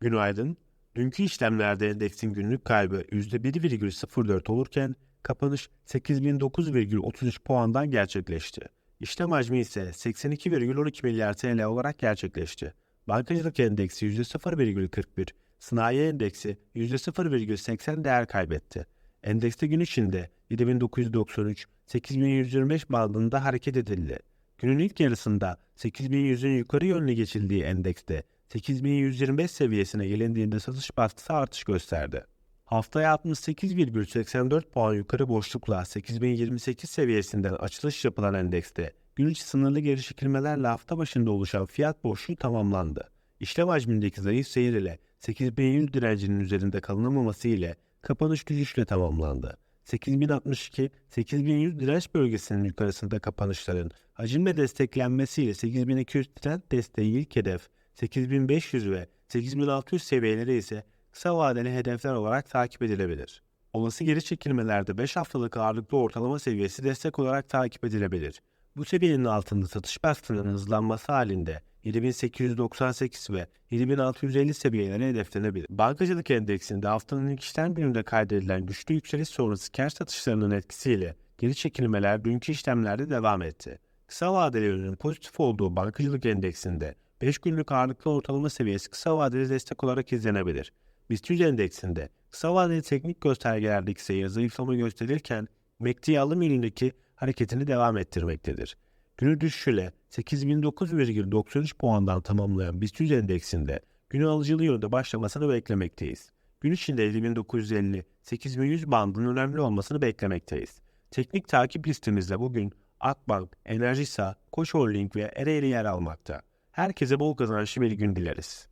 Günaydın. Dünkü işlemlerde endeksin günlük kaybı %1,04 olurken kapanış 8009,33 puandan gerçekleşti. İşlem hacmi ise 82,12 milyar TL olarak gerçekleşti. Bankacılık endeksi %0,41, sanayi endeksi %0,80 değer kaybetti. Endekste gün içinde 7993-8125 bandında hareket edildi. Günün ilk yarısında 8100'ün yukarı yönlü geçildiği endekste 8125 seviyesine gelindiğinde satış baskısı artış gösterdi. Haftaya 68,84 puan yukarı boşlukla 8028 seviyesinden açılış yapılan endekste gün içi sınırlı geri çekilmelerle hafta başında oluşan fiyat boşluğu tamamlandı. İşlem hacmindeki zayıf seyir ile 8100 direncinin üzerinde kalınamaması ile kapanış düşüşle tamamlandı. 8062-8100 direnç bölgesinin yukarısında kapanışların hacimle desteklenmesiyle 8200 direnç desteği ilk hedef, 8500 ve 8600 seviyeleri ise kısa vadeli hedefler olarak takip edilebilir. Olası geri çekilmelerde 5 haftalık ağırlıklı ortalama seviyesi destek olarak takip edilebilir. Bu seviyenin altında satış baskısının hızlanması halinde 7898 ve 7650 seviyeleri hedeflenebilir. Bankacılık endeksinde haftanın ilk işlem gününde kaydedilen güçlü yükseliş sonrası kar satışlarının etkisiyle geri çekilmeler dünkü işlemlerde devam etti. Kısa vadeli yönünün pozitif olduğu bankacılık endeksinde 5 günlük ağırlıklı ortalama seviyesi kısa vadeli destek olarak izlenebilir. BIST 100 endeksinde kısa vadeli teknik göstergelerdeki seyir zayıflama gösterirken MACD alım yönündeki hareketini devam ettirmektedir. Günü düşüşüyle 8009,93 puandan tamamlayan BIST 100 endeksinde günü alıcılı yönde başlamasını beklemekteyiz. Gün içinde 7950-8100 bandının önemli olmasını beklemekteyiz. Teknik takip listemizde bugün Akbank, Enerjisa, Koç Holding ve Ereğli yer almakta. Herkese bol kazançlı bir gün dileriz.